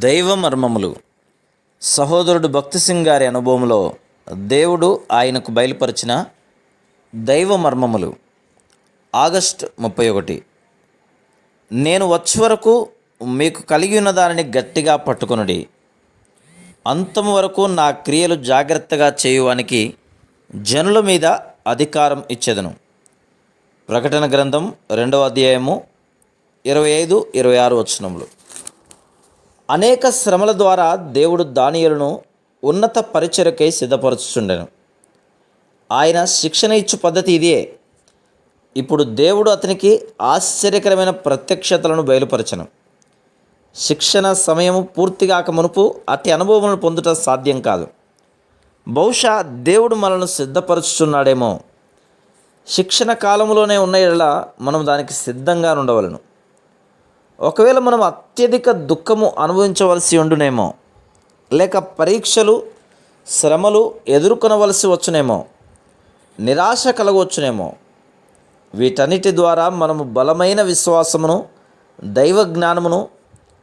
దైవ మర్మములు. సహోదరుడు భక్తి సింగ్ గారి అనుభవంలో దేవుడు ఆయనకు బయలుపరిచిన దైవ మర్మములు. ఆగస్ట్ ముప్పై ఒకటి. నేను వచ్చే వరకు మీకు కలిగి ఉన్న దానిని గట్టిగా పట్టుకునుడి. అంతము వరకు నా క్రియలు జాగ్రత్తగా చేయువానికి జనుల మీద అధికారం ఇచ్చేదను. ప్రకటన గ్రంథం రెండవ అధ్యాయము ఇరవై ఐదు ఇరవై ఆరు వచనములు. అనేక శ్రమల ద్వారా దేవుడు దానియులను ఉన్నత పరిచరకై సిద్ధపరచుచుండెను. ఆయన శిక్షణ ఇచ్చు పద్ధతి ఇదే. ఇప్పుడు దేవుడు అతనికి ఆశ్చర్యకరమైన ప్రత్యక్షతలను బయలుపరచను. శిక్షణ సమయము పూర్తిగాక మునుపు అతి అనుభవములను పొందుట సాధ్యం కాదు. బహుశా దేవుడు మనల్ని సిద్ధపరుచుచున్నాడేమో. శిక్షణ కాలంలోనే ఉన్న ఎడల మనం దానికి సిద్ధంగా ఉండవలను ఒకవేళ మనం అత్యధిక దుఃఖము అనుభవించవలసి ఉండునేమో లేక పరీక్షలు శ్రమలు ఎదుర్కొనవలసి వచ్చునేమో నిరాశ కలగవచ్చునేమో వీటన్నిటి ద్వారా మనము బలమైన విశ్వాసమును దైవ జ్ఞానమును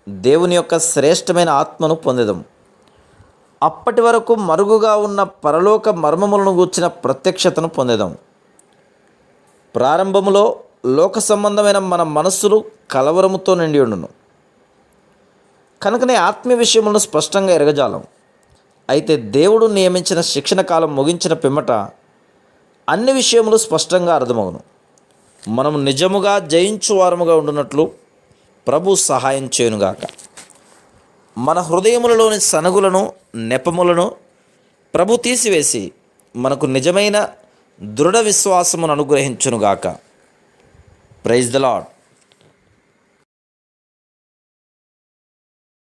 దేవుని యొక్క శ్రేష్టమైన ఆత్మను పొందేదాం అప్పటి వరకు మరుగుగా ఉన్న పరలోక మర్మములను గూర్చిన ప్రత్యక్షతను పొందేదాం ప్రారంభములో లోక సంబంధమైన మన మనస్సులు కలవరముతో నిండి ఉండును. కనుకనే ఆత్మీయ విషయములను స్పష్టంగా ఎరగజాలం. అయితే దేవుడు నియమించిన శిక్షణ కాలం ముగించిన పిమ్మట అన్ని విషయములు స్పష్టంగా అర్థమవును మనం నిజముగా జయించువారముగా ఉండునట్లు ప్రభు సహాయం చేయునుగాక. మన హృదయములలోని సనగులను నెపములను ప్రభు తీసివేసి మనకు నిజమైన దృఢ విశ్వాసమును అనుగ్రహించునుగాక. Praise the lord